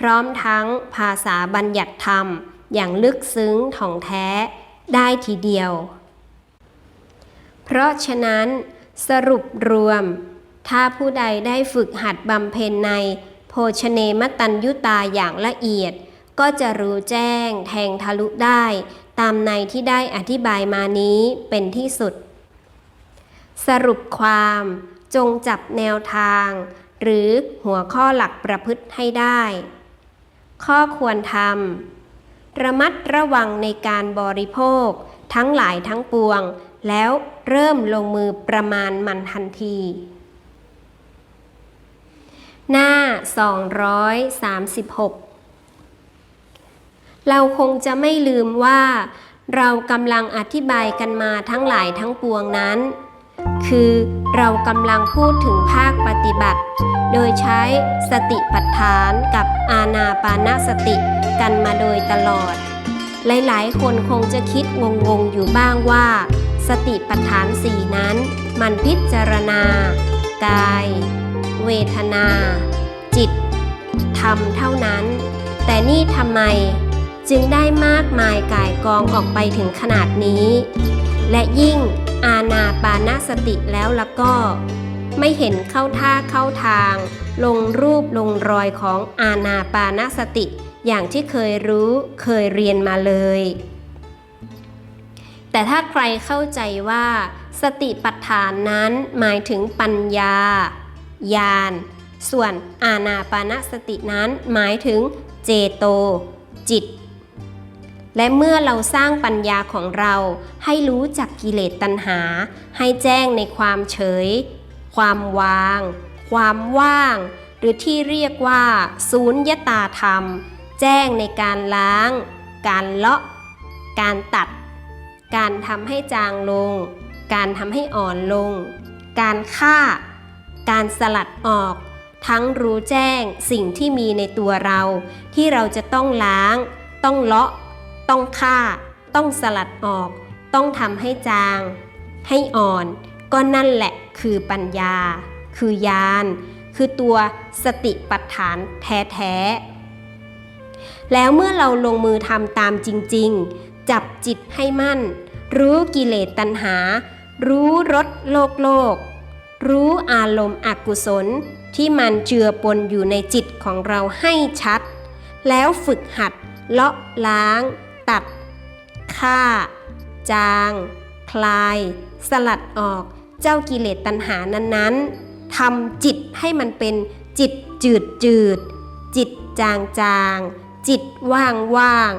พร้อมทั้งภาษาบัญญัติธรรม อย่างลึกซึ้งถ่องแท้ได้ทีเดียว เพราะฉะนั้น สรุปรวม ถ้าผู้ใดได้ฝึกหัดบำเพ็ญในโภชเนมตัญยุตาอย่างละเอียด ก็จะรู้แจ้งแทงทะลุได้ ตามในที่ได้อธิบายมานี้เป็นที่สุด สรุปความจงจับแนวทาง หรือหัวข้อหลักประพฤติให้ได้ ข้อควรทำระมัดระวังในการบริโภค ทั้งหลายทั้งปวง แล้วเริ่มลงมือประมาณมันทันที หน้า 236 เราคงจะไม่ลืมว่า เรากำลังอธิบายกันมาทั้งหลายทั้งปวงนั้น คือเรากำลังพูดถึงภาคปฏิบัติ โดยใช้สติปัฏฐานกับอาณาปานสติกันมาโดยตลอด หลายๆ คนคงจะคิดงงๆอยู่บ้างว่า สติปัฏฐานสี่นั้น มันพิจารณา กาย เวทนา จิตธรรมเท่านั้น แต่นี่ทำไมจึงได้มากมายกายกองออกไปถึงขนาดนี้ และยิ่ง อาณาปานสติแล้วละก็ ไม่เห็นเข้าท่าเข้าทาง ลงรูปลงรอยของอาณาปานสติ อย่างที่เคยรู้เคยเรียนมาเลย แต่ถ้าใครเข้าใจว่า สติปัฏฐานนั้นหมายถึงปัญญาญาณส่วนอาณาปานสตินั้นหมายถึงเจโต จิต และเมื่อเราสร้างปัญญาของเราให้รู้จักกิเลสตัณหา ให้แจ้งในความเฉย ความวาง ความว่าง หรือที่เรียกว่า ศูนยตาธรรม แจ้งในการล้าง การเลาะ การตัด การทำให้จางลง การทำให้อ่อนลง การฆ่า การสลัดออก ทั้งรู้แจ้งสิ่งที่มีในตัวเรา ที่เราจะต้องล้าง ต้องเลาะ ต้องฆ่า ต้องสลัดออก ต้องทำให้จาง ให้อ่อน ก็นั่นแหละคือปัญญา คือญาณคือตัวสติปัฏฐานแท้ๆ แล้วเมื่อเราลงมือทำตามจริง ๆ จับจิตให้มั่น รู้กิเลสตัณหา รู้รสโลกโลก รู้อารมณ์อกุศลที่มันเจือปนอยู่ในจิตของเราให้ชัด แล้วฝึกหัดเลาะล้าง ตัด ฆ่า จาง คลาย สลัดออก เจ้ากิเลสตัณหานั้นๆทำจิตให้มันเป็นจิตจืดจืด จิตจางจางจิตว่างว่าง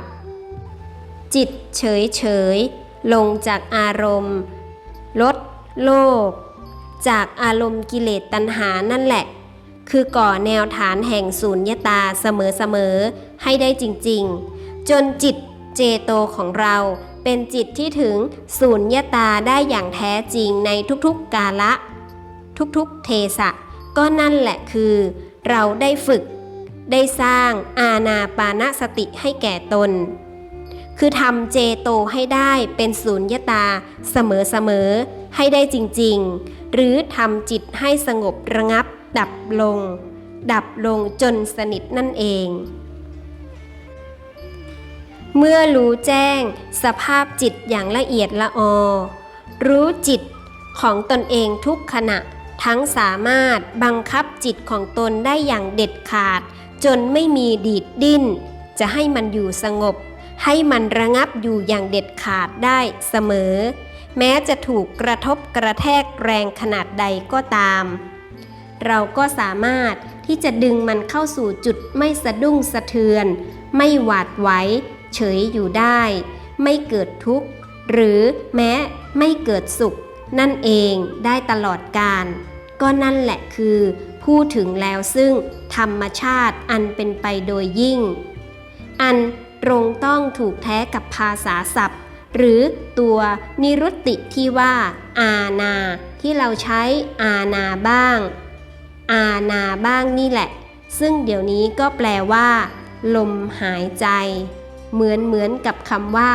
จิตเฉยเฉยลงจากอารมณ์ ลดโลก จากอารมณ์กิเลสตัณหานั่นแหละ คือก่อแนวฐานแห่งศูนยตาเสมอๆให้ได้จริงๆ จนจิต เจโตของเราเป็นจิตที่ถึงศูนยตาได้อย่างแท้จริงในทุกๆกาละ ทุกๆเทสะ ก็นั่นแหละคือ เราได้ฝึก ได้สร้างอาณาปานสติให้แก่ตน คือทำเจโตให้ได้เป็นศูนยตาเสมอๆให้ได้จริงๆ หรือทำจิตให้สงบระงับ ดับลง ดับลงจนสนิทนั่นเอง เมื่อรู้แจ้ง สภาพจิตอย่างละเอียดละออ รู้จิตของตนเองทุกขณะ ทั้งสามารถบังคับจิตของตนได้อย่างเด็ดขาด จนไม่มีดีดดิ้น จะให้มันอยู่สงบ ให้มันระงับอยู่อย่างเด็ดขาดได้เสมอ แม้จะถูกกระทบกระแทกแรงขนาดใดก็ตาม เราก็สามารถที่จะดึงมันเข้าสู่จุดไม่สะดุ้งสะเทือน ไม่หวาดไหว เฉยอยู่ได้ ไม่เกิดทุกข์ หรือแม้ไม่เกิดสุข นั่นเองได้ตลอดกาลก็นั่นแหละคือพูดถึงแล้วซึ่งธรรมชาติอันเป็นไปโดยยิ่ง อันตรงต้องถูกแท้กับภาษาศัพท์ หรือตัวนิรุตติที่ว่า อาณาที่เราใช้อาณาบ้าง อาณาบ้างนี่แหละ ซึ่งเดี๋ยวนี้ก็แปลว่า ลมหายใจ เหมือนเหมือนกับคำว่า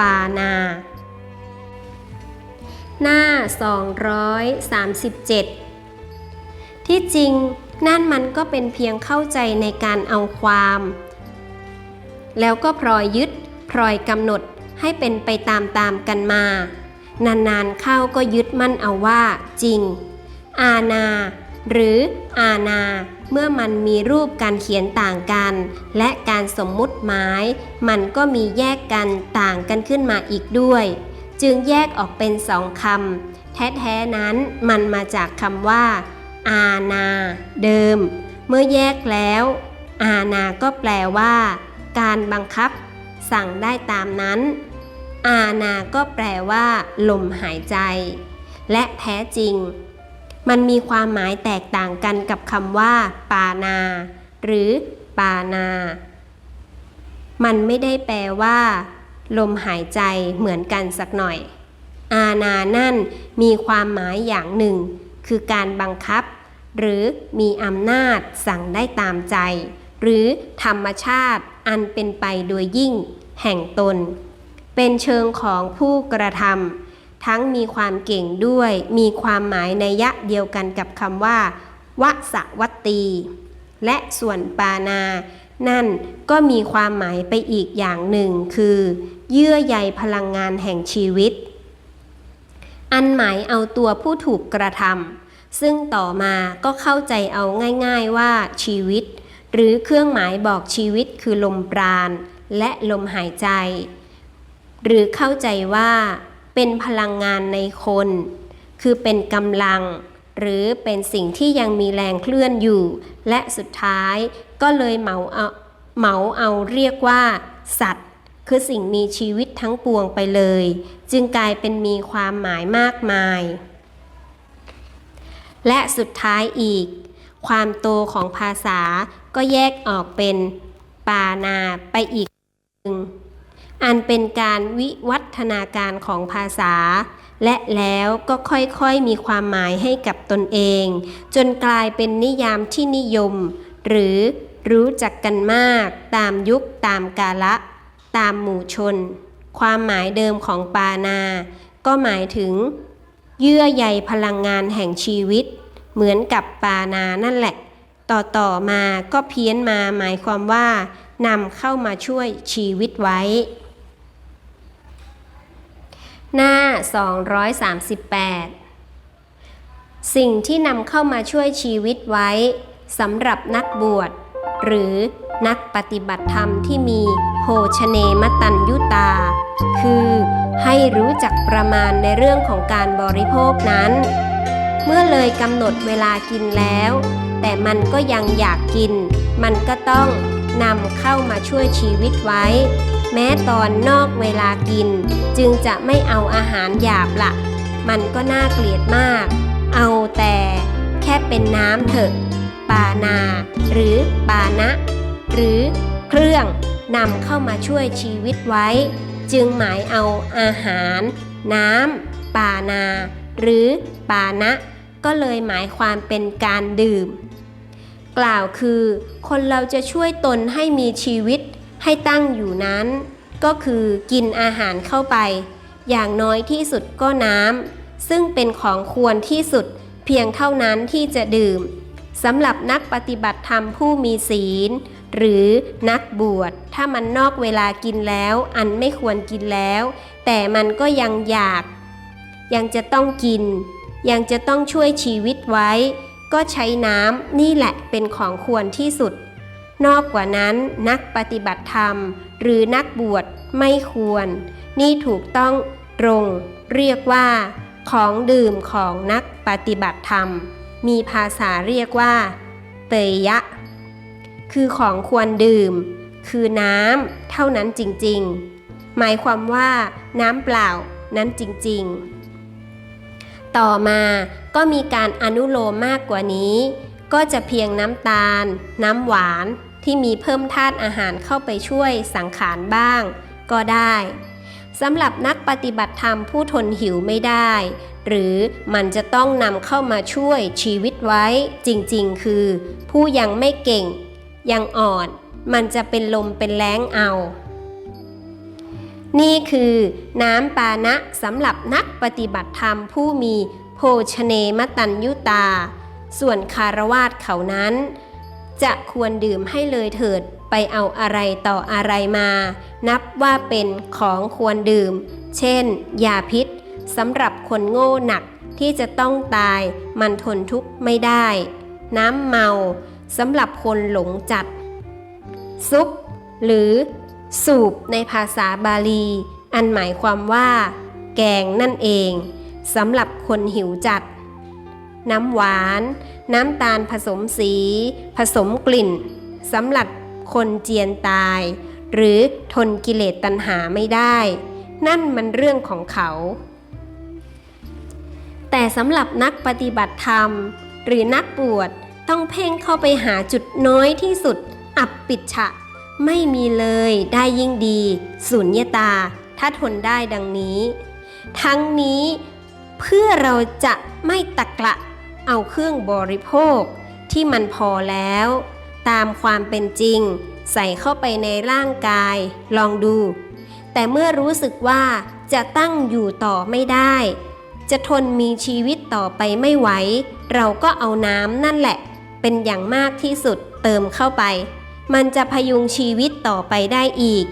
ปานา หน้า 237 ที่จริงนั่นมันก็เป็นเพียงเข้าใจในการเอาความ แล้วก็พลอยยึดพลอยกำหนดให้เป็นไปตามๆกันมา นานๆเข้าก็ยึดมั่นเอาว่า จริง อาณา หรืออาณา เมื่อมันมีรูปการเขียนต่างกัน และการสมมุติหมาย มันก็มีแยกกันต่างกันขึ้นมาอีกด้วย จึงแยกออกเป็นสองคำแท้ๆนั้นมันมาจากคำว่า อาณา เดิม เมื่อแยกแล้ว อาณาก็แปลว่า การบังคับ สั่งได้ตามนั้น อาณาก็แปลว่า ลมหายใจ และแท้จริง มันมีความหมายแตกต่างกันกับคำว่า ปานา หรือ ปานา มันไม่ได้แปลว่า ลมหายใจเหมือนกันสักหน่อย อาณานั่นมีความหมายอย่างหนึ่ง คือการบังคับ หรือมีอำนาจสั่งได้ตามใจ หรือธรรมชาติอันเป็นไปโดยยิ่ง แห่งตน เป็นเชิงของผู้กระทำ ทั้งมีความเก่งด้วย มีความหมายในยะเดียวกันกับคำว่าวสวัตตี และส่วนปานา นั่นก็มีความหมายไปอีกอย่างหนึ่งคือ เยื่อใยพลังงานแห่งชีวิต อันหมายเอาตัวผู้ถูกกระทำซึ่งต่อมาก็เข้าใจเอาง่าย ๆว่าชีวิต หรือเครื่องหมายบอกชีวิตคือลมปราณและลมหายใจ หรือเข้าใจว่า เป็นพลังงานในคน คือเป็นกำลัง หรือเป็นสิ่งที่ยังมีแรงเคลื่อนอยู่ และสุดท้ายก็เลยเหมาเอาเหมาเอาเรียกว่า สัตว์ คือสิ่งมีชีวิตทั้งปวงไปเลย จึงกลายเป็นมีความหมายมากมาย และสุดท้ายอีก ความโตของภาษาก็แยกออกเป็นปานาไปอีกหนึ่ง อันเป็นการวิวัฒนาการของภาษา และแล้วก็ค่อยๆมีความหมายให้กับตนเอง จนกลายเป็นนิยามที่นิยม หรือรู้จักกันมากตามยุคตามกาละ ตามหมู่ชน ความหมายเดิมของปานา ก็หมายถึง เยื่อใยพลังงานแห่งชีวิต เหมือนกับปานานั่นแหละ ต่อต่อมาก็เพี้ยนมาหมายความว่านำเข้ามาช่วยชีวิตไว้ หน้า 238 สิ่งที่นำเข้ามาช่วยชีวิตไว้สำหรับนักบวช หรือนักปฏิบัติธรรมที่มีโภชเนมตัญยุตา คือให้รู้จักประมาณในเรื่องของการบริโภคนั้น เมื่อเลยกำหนดเวลากินแล้ว แต่มันก็ยังอยากกิน มันก็ต้องนำเข้ามาช่วยชีวิตไว้ แม้ตอนนอกเวลากิน จึงจะไม่เอาอาหารหยาบละ มันก็น่าเกลียดมาก เอาแต่แค่เป็นน้ำเถอะ ปานา หรือปานะ หรือเครื่องนำเข้ามาช่วยชีวิตไว้ จึงหมายเอาอาหาร น้ำปานา หรือปานะ ก็เลยหมายความเป็นการดื่ม กล่าวคือ คนเราจะช่วยตนให้มีชีวิต ให้ตั้งอยู่นั้น ก็คือกินอาหารเข้าไป อย่างน้อยที่สุดก็น้ำซึ่งเป็นของควรที่สุดเพียงเท่านั้นที่จะดื่มสำหรับนักปฏิบัติธรรมผู้มีศีล หรือนักบวชถ้ามันนอกเวลากินแล้ว อันไม่ควรกินแล้ว แต่มันก็ยังอยาก ยังจะต้องกิน ยังจะต้องช่วยชีวิตไว้ ก็ใช้น้ำนี่แหละเป็นของควรที่สุด นอกกว่านั้นนักปฏิบัติธรรม หรือนักบวชไม่ควร นี่ถูกต้องตรง เรียกว่า ของดื่มของนักปฏิบัติธรรม มีภาษาเรียกว่า เตยะ คือของควรดื่ม คือน้ำเท่านั้นจริง ๆ หมายความว่าน้ำเปล่านั้นจริง ๆ ต่อมาก็มีการอนุโลมมากกว่านี้ก็จะเพียงน้ำตาล น้ำหวาน ที่มีเพิ่มธาตุอาหารเข้าไปช่วยสังขารบ้าง ก็ได้สำหรับนักปฏิบัติธรรมผู้ทนหิวไม่ได้ หรือมันจะต้องนำเข้ามาช่วยชีวิตไว้ จริงๆ คือ ผู้ยังไม่เก่ง ยังอ่อน มันจะเป็นลมเป็นแรงเอา นี่คือน้ำปานะสำหรับนักปฏิบัติธรรมผู้มีโภชเนมตัญยุตา ส่วนคารวาสเขานั้น จะควรดื่มให้เลยเถิดไปเอาอะไรต่ออะไรมา นับว่าเป็นของควรดื่ม เช่น ยาพิษสำหรับคนโง่หนักที่จะต้องตายมันทนทุกข์ไม่ได้ น้ำเมาสำหรับคนหลงจัด ซุป หรือ สูบในภาษาบาลี อันหมายความว่า แกงนั่นเองสำหรับคนหิวจัด น้ำหวาน น้ำตาลผสมสี ผสมกลิ่นสำหรับคนเจียนตาย หรือทนกิเลสตัณหาไม่ได้ นั่นมันเรื่องของเขา แต่สำหรับนักปฏิบัติธรรม หรือนักบวชต้องเพ่งเข้าไปหาจุดน้อยที่สุด อับปิดฉะ ไม่มีเลยได้ยิ่งดี สุญญตา ถ้าทนได้ดังนี้ ทั้งนี้เพื่อเราจะไม่ตะกละ เอาเครื่องบริโภค ที่มันพอแล้ว ตามความเป็นจริง ใส่เข้าไปในร่างกาย ลองดู แต่เมื่อรู้สึกว่าจะตั้งอยู่ต่อไม่ได้ จะทนมีชีวิตต่อไปไม่ไหว เราก็เอาน้ำนั่นแหละ เป็นอย่างมากที่สุดเติมเข้าไป มันจะพยุงชีวิตต่อไปได้อีก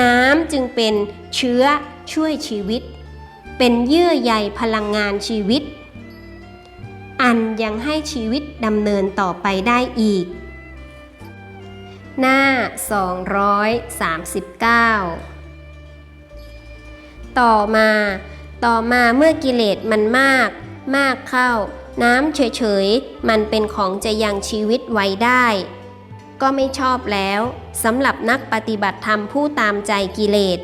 น้ำจึงเป็นเชื้อช่วยชีวิต เป็นเยื่อใยพลังงานชีวิต อันยังให้ชีวิตดำเนินต่อไปได้อีก หน้า 239 ต่อมา ต่อมาเมื่อกิเลสมันมาก มากเข้า น้ำเฉยๆ มันเป็นของจะยังชีวิตไว้ได้ ก็ไม่ชอบแล้วสำหรับนักปฏิบัติธรรมผู้ตามใจกิเลส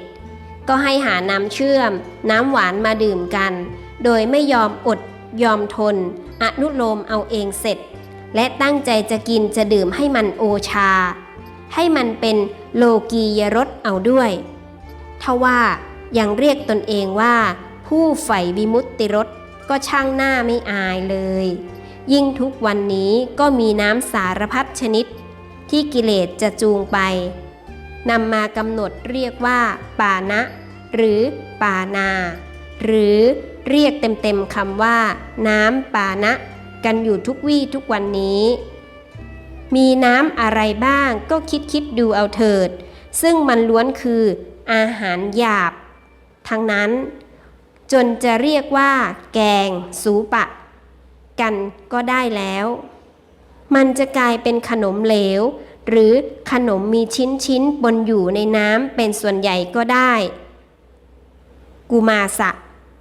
ก็ให้หาน้ำเชื่อม น้ำหวานมาดื่มกัน โดยไม่ยอมอดยอมทน อนุโลมเอาเองเสร็จ และตั้งใจจะกินจะดื่มให้มันโอชา ให้มันเป็นโลกียรสเอาด้วยทว่ายังเรียกตนเองว่า ผู้ใฝ่วิมุตติรสก็ช่างหน้าไม่อายเลย ยิ่งทุกวันนี้ก็มีน้ำสารพัดชนิด ที่กิเลสจะจูงไปนำมากำหนดเรียกว่า ปานะ หรือปานา หรือ เรียกเต็มๆคำว่า น้ำปานะ กันอยู่ทุกวี่ทุกวันนี้ มีน้ำอะไรบ้างก็คิดคิดดูเอาเถิด ซึ่งมันล้วนคืออาหารหยาบ ทั้งนั้น จนจะเรียกว่า แกง สูปะ กันก็ได้แล้ว มันจะกลายเป็นขนมเหลว หรือขนมมีชิ้นชิ้นๆปนอยู่ในน้ำเป็นส่วนใหญ่ก็ได้ กุมาสะ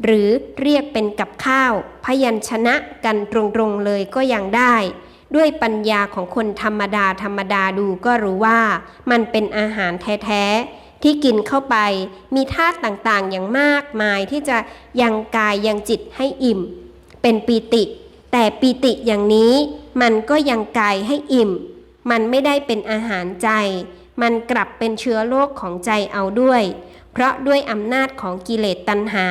หรือเรียกเป็นกับข้าว พยัญชนะกันตรงๆเลยก็ยังได้ ด้วยปัญญาของคนธรรมดาธรรมดาดูก็รู้ว่ามันเป็นอาหารแท้ๆ ที่กินเข้าไป มีธาตุต่างๆอย่างมากมายที่จะยังกายยังจิตให้อิ่ม เป็นปีติ แต่ปีติอย่างนี้มันก็ยังกายให้อิ่ม มันไม่ได้เป็นอาหารใจ มันกลับเป็นเชื้อโรคของใจเอาด้วย เพราะด้วยอำนาจของกิเลสตัณหา